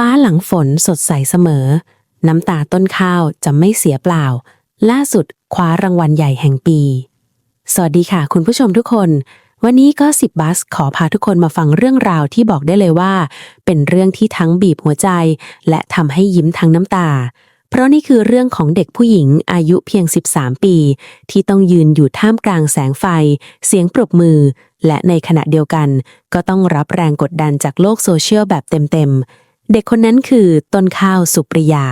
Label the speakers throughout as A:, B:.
A: ฟ้าหลังฝนสดใสเสมอ น้ำตาต้นข้าวจะไม่เสียเปล่า ล่าสุดคว้ารางวัลใหญ่แห่งปี สวัสดีค่ะ คุณผู้ชมทุกคน วันนี้ก็สิบบัสขอพาทุกคนมาฟังเรื่องราวที่บอกได้เลยว่า เป็นเรื่องที่ทั้งบีบหัวใจ และทำให้ยิ้มทั้งน้ำตา เพราะนี่คือเรื่องของเด็กผู้หญิงอายุเพียง 13 ปี ที่ต้องยืนอยู่ท่ามกลางแสงไฟ เสียงปรบมือ และในขณะเดียวกัน ก็ต้องรับแรงกดดันจากโลกโซเชียลแบบเต็มๆ เด็กคนนั้นคือต้นข้าวสุปริยา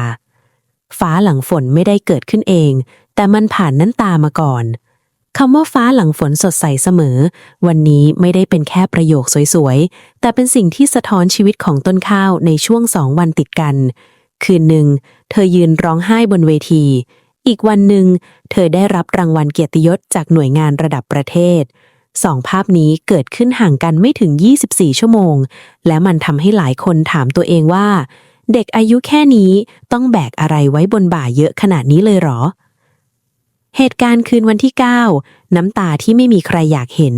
A: ฟ้าหลังฝนไม่ได้เกิดขึ้นเอง แต่มันผ่านน้ำตามาก่อนคำว่าฟ้าหลังฝนสดใสเสมอ วันนี้ไม่ได้เป็นแค่ประโยคสวยๆ แต่เป็นสิ่งที่สะท้อนชีวิตของต้นข้าวในช่วงสองวันติดกัน คืนหนึ่ง เธอยืนร้องไห้บนเวที อีกวันหนึ่ง เธอได้รับรางวัลเกียรติยศจากหน่วยงานระดับประเทศ สองภาพนี้เกิดขึ้นห่างกันไม่ถึง 24 ชั่วโมง และมันทำให้หลายคนถามตัวเองว่า เด็กอายุแค่นี้ต้องแบกอะไรไว้บนบ่าเยอะขนาดนี้เลยเหรอ เหตุการณ์คืนวันที่ 9 น้ำตาที่ไม่มีใครอยากเห็น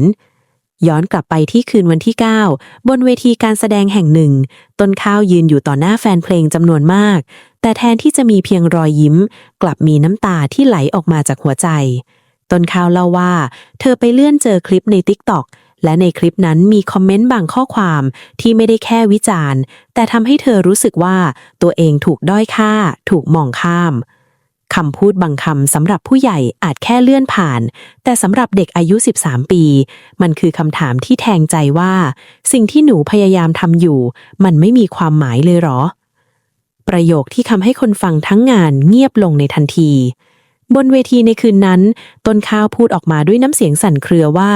A: ย้อนกลับไปที่คืนวันที่ 9 บนเวทีการแสดงแห่งหนึ่ง ต้นข้าวยืนอยู่ต่อหน้าแฟนเพลงจำนวนมาก แต่แทนที่จะมีเพียงรอยยิ้ม กลับมีน้ำตาที่ไหลออกมาจากหัวใจ ต้นข้าวเล่าว่า เธอไปเลื่อนเจอคลิปใน t ิ k t o k และในคลิปนั้นมีคอมเมนต์บางข้อความที่ไม่ได้แค่วิจารณ์ แต่ทำให้เธอรู้สึกว่าตัวเองถูกด้อยค่า ถูกมองข้ามคำพูดบางคำสำหรับผู้ใหญ่อาจแค่เลื่อนผ่าน แต่สำหรับเด็กอายุ 13 ปี มันคือคำถามที่แทงใจว่า สิ่งที่หนูพยายามทำอยู่ มันไม่มีความหมายเลยเหรอ ประโยคที่ทำให้คนฟังทั้งงานเงียบลงในทันที บนเวทีในคืนนั้น ต้นข้าวพูดออกมาด้วยน้ำเสียงสั่นเครือว่า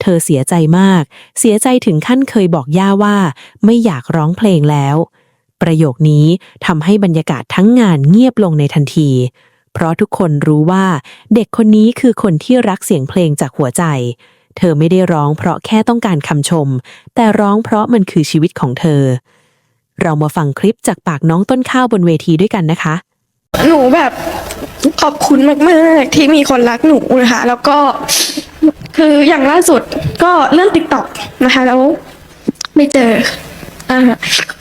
A: เธอเสียใจมาก เสียใจถึงขั้นเคยบอกย่าว่า ไม่อยากร้องเพลงแล้ว ประโยคนี้ทำให้บรรยากาศทั้งงานเงียบลงในทันที เพราะทุกคนรู้ว่าเด็กคนนี้คือคนที่รักเสียงเพลงจากหัวใจ เธอไม่ได้ร้องเพราะแค่ต้องการคำชม แต่ร้องเพราะมันคือชีวิตของเธอ เรามาฟังคลิปจากปากน้องต้นข้าวบนเวทีด้วยกันนะคะ
B: หนูแบบ ขอบคุณมากๆ ที่มีคนรักหนูนะคะ แล้วก็คืออย่างล่าสุดก็เรื่องติ๊กต็อกนะคะ แล้วไม่เจอ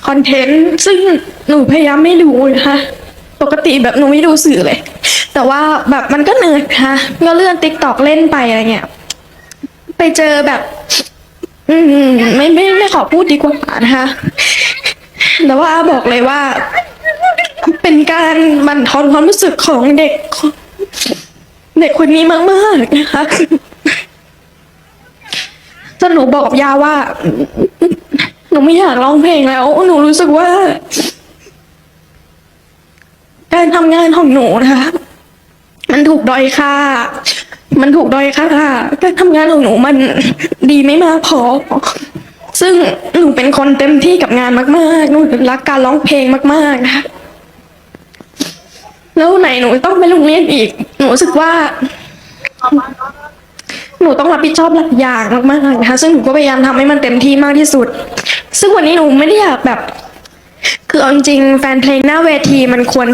B: คอนเทนต์ซึ่งหนูพยายามไม่ดูนะคะปกติแบบหนูไม่ดูสื่อเลย แต่ว่าแบบมันก็เหนื่อยนะคะก็เลื่อนติ๊กต็อกเล่นไปอะไรเงี้ยไปเจอแบบ อืมไม่ไม่ไม่ขอพูดดีกว่านะคะแต่ว่าบอกเลยว่า เป็นการบั่นทอนความรู้สึกของเด็ก เด็กคนนี้มากๆนะคะจนหนูบอกกับยาว่า หนูไม่อยากร้องเพลงแล้ว หนูรู้สึกว่า การทำงานของหนูนะคะมันถูกด้อยค่า มันถูกด้อยค่าการทำงานของหนูมันดีไม่มากพอ ซึ่งหนูเป็นคนเต็มที่กับงานมากๆ หนูรักการร้องเพลงมากๆนะคะ หนหนูต้องไปโรงเรียนอีก หนูรู้สึกว่า หนูต้องรับผิดชอบหลายอย่างมากๆนะคะ ซึ่งหนูก็พยายามทำให้มันเต็มที่มากที่สุด ซึ่งวันนี้หนูไม่ได้อยากแบบคือเอาจริงๆแฟนเพลงหน้าเวทีมันควร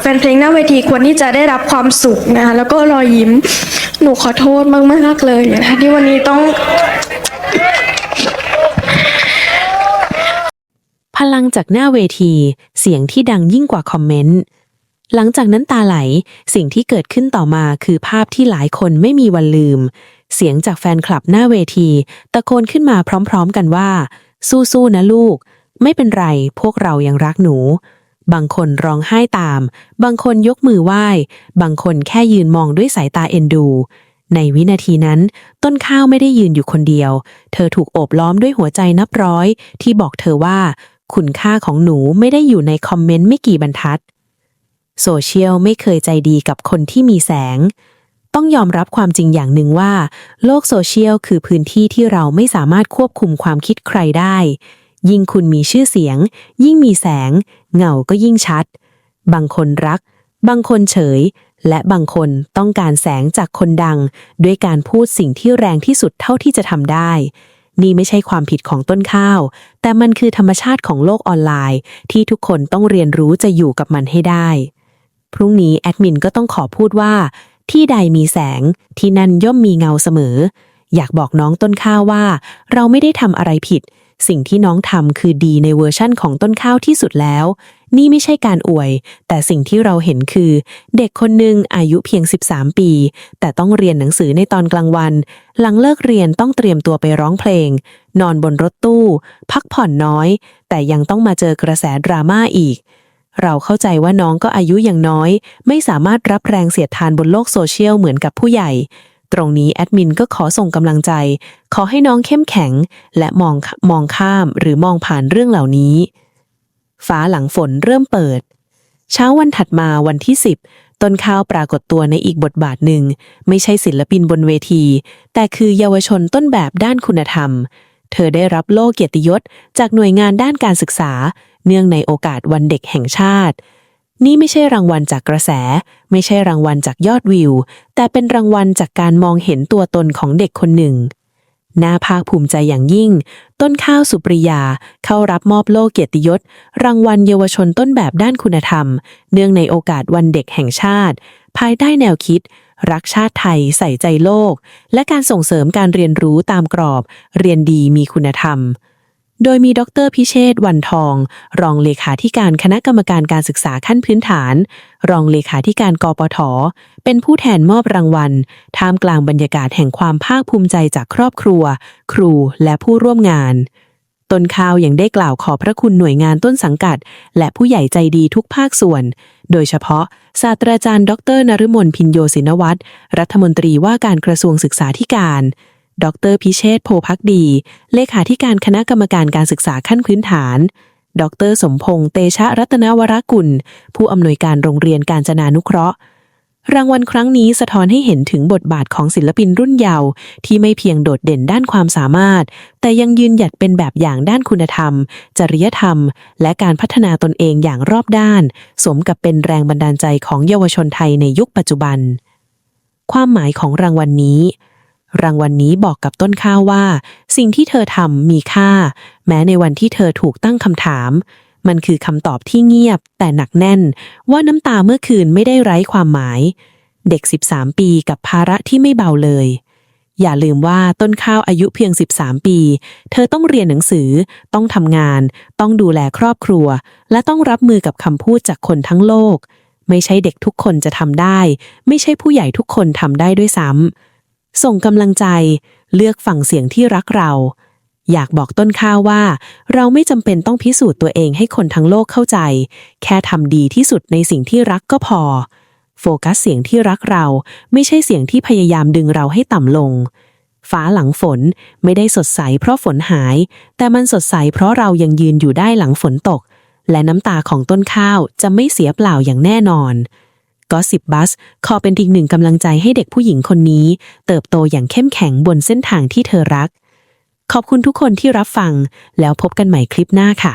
B: แฟนเพลงหน้าเวทีควรที่จะได้รับความสุขนะคะแล้วก็รอยยิ้ม หนูขอโทษมากๆเลยนะคะที่วันนี้ต้อง
A: พลังจากหน้าเวที เสียงที่ดังยิ่งกว่าคอมเมนต์ หลังจากนั้นตาไหล สิ่งที่เกิดขึ้นต่อมาคือภาพที่หลายคนไม่มีวันลืม เสียงจากแฟนคลับหน้าเวที ตะโกนขึ้นมาพร้อมๆกันว่า สู้ๆนะลูก ไม่เป็นไร พวกเรายังรักหนู บางคนร้องไห้ตาม บางคนยกมือไหว้ บางคนแค่ยืนมองด้วยสายตาเอ็นดู ในวินาทีนั้น ต้นข้าวไม่ได้ยืนอยู่คนเดียว เธอถูกโอบล้อมด้วยหัวใจนับร้อย ที่บอกเธอว่า คุณค่าของหนูไม่ได้อยู่ในคอมเมนต์ไม่กี่บรรทัด โซเชียลไม่เคยใจดีกับคนที่มีแสง ต้องยอมรับความจริงอย่างหนึ่งว่า โลกโซเชียลคือพื้นที่ที่เราไม่สามารถควบคุมความคิดใครได้ ยิ่งคุณมีชื่อเสียง ยิ่งมีแสง เงาก็ยิ่งชัด บางคนรัก บางคนเฉย และบางคนต้องการแสงจากคนดัง ด้วยการพูดสิ่งที่แรงที่สุดเท่าที่จะทำได้นี่ไม่ใช่ความผิดของต้นข้าว แต่มันคือธรรมชาติของโลกออนไลน์ ที่ทุกคนต้องเรียนรู้จะอยู่กับมันให้ได้ พรุ่งนี้แอดมินก็ต้องขอพูดว่า ที่ใดมีแสงที่นั่นย่อมมีเงาเสมอ อยากบอกน้องต้นข้าวว่า เราไม่ได้ทำอะไรผิด สิ่งที่น้องทำคือดีในเวอร์ชั่นของต้นข้าวที่สุดแล้ว นี่ไม่ใช่การอวย แต่สิ่งที่เราเห็นคือ เด็กคนหนึ่งอายุเพียง 13 ปี แต่ต้องเรียนหนังสือในตอนกลางวัน หลังเลิกเรียนต้องเตรียมตัวไปร้องเพลง นอนบนรถตู้ พักผ่อนน้อย แต่ยังต้องมาเจอกระแสดราม่าอีก เราเข้าใจว่าน้องก็อายุยังน้อย ไม่สามารถรับแรงเสียดทานบนโลกโซเชียลเหมือนกับผู้ใหญ่ ตรงนี้แอดมินก็ขอส่งกำลังใจ ขอให้น้องเข้มแข็ง และมองมองข้ามหรือมองผ่านเรื่องเหล่านี้ ฟ้าหลังฝนเริ่มเปิด เช้าวันถัดมาวันที่ 10 ต้นข้าวปรากฏตัวในอีกบทบาทหนึ่ง ไม่ใช่ศิลปินบนเวที แต่คือเยาวชนต้นแบบด้านคุณธรรมเธอได้รับโล่เกียรติยศจากหน่วยงานด้านการศึกษาเนื่องในโอกาสวันเด็กแห่งชาติ นี่ไม่ใช่รางวัลจากกระแส ไม่ใช่รางวัลจากยอดวิว แต่เป็นรางวัลจากการมองเห็นตัวตนของเด็กคนหนึ่งน่าภาคภูมิใจอย่างยิ่ง ต้นข้าวสุปริยา เข้ารับมอบโล่เกียรติยศ รางวัลเยาวชนต้นแบบด้านคุณธรรม เนื่องในโอกาสวันเด็กแห่งชาติ ภายใต้แนวคิด รักชาติไทย ใส่ใจโลก และการส่งเสริมการเรียนรู้ตามกรอบ เรียนดีมีคุณธรรม โดยมีดรพิเชษวันทอง รองเลขาธิการคณะกรรมการการศึกษาขั้นพื้นฐาน รองเลขาธิการกปท เป็นผู้แทนมอบรางวัล ท่ามกลางบรรยากาศแห่งความภาคภูมิใจจากครอบครัว ครูและผู้ร่วมงานต้นข้าวยังได้กล่าวขอบพระคุณหน่วยงานต้นสังกัด และผู้ใหญ่ใจดีทุกภาคส่วน โดยเฉพาะ ศาสตราจารย์ ดรนฤมลพินโยศินวัตรรัฐมนตรีว่าการกระทรวงศึกษาธิการ ดรพิเชษโพพักดี เลขาธิการคณะกรรมการการศึกษาขั้นพื้นฐาน ดรสมพงษ์เตชะรัตนวรกุล ผู้อำนวยการโรงเรียนการจนานุเคราะห์ รางวัลครั้งนี้สะท้อนให้เห็นถึงบทบาทของศิลปินรุ่นเยาว์ที่ไม่เพียงโดดเด่นด้านความสามารถ แต่ยังยืนหยัดเป็นแบบอย่างด้านคุณธรรม จริยธรรม และการพัฒนาตนเองอย่างรอบด้าน สมกับเป็นแรงบันดาลใจของเยาวชนไทยในยุคปัจจุบัน ความหมายของรางวัลนี้ รางวัลนี้บอกกับต้นข้าวว่า สิ่งที่เธอทำมีค่า แม้ในวันที่เธอถูกตั้งคำถาม มันคือคำตอบที่เงียบ แต่หนักแน่น ว่าน้ำตาเมื่อคืนไม่ได้ไร้ความหมาย เด็ก 13 ปีกับภาระที่ไม่เบาเลย อย่าลืมว่าต้นข้าวอายุเพียง 13 ปี เธอต้องเรียนหนังสือ ต้องทำงาน ต้องดูแลครอบครัว และต้องรับมือกับคำพูดจากคนทั้งโลก ไม่ใช่เด็กทุกคนจะทำได้ ไม่ใช่ผู้ใหญ่ทุกคนทำได้ด้วยซ้ำ ส่งกำลังใจ เลือกฝั่งเสียงที่รักเรา อยากบอกต้นข้าวว่า เราไม่จำเป็นต้องพิสูจน์ตัวเองให้คนทั้งโลกเข้าใจ แค่ทำดีที่สุดในสิ่งที่รักก็พอ โฟกัสเสียงที่รักเรา ไม่ใช่เสียงที่พยายามดึงเราให้ต่ำลง ฟ้าหลังฝนไม่ได้สดใสเพราะฝนหาย แต่มันสดใสเพราะเรายังยืนอยู่ได้หลังฝนตก และน้ำตาของต้นข้าวจะไม่เสียเปล่าอย่างแน่นอน ก็สิบบัสขอเป็นอีกหนึ่งกำลังใจให้เด็กผู้หญิงคนนี้ เติบโตอย่างเข้มแข็งบนเส้นทางที่เธอรัก ขอบคุณทุกคนที่รับฟัง แล้วพบกันใหม่คลิปหน้าค่ะ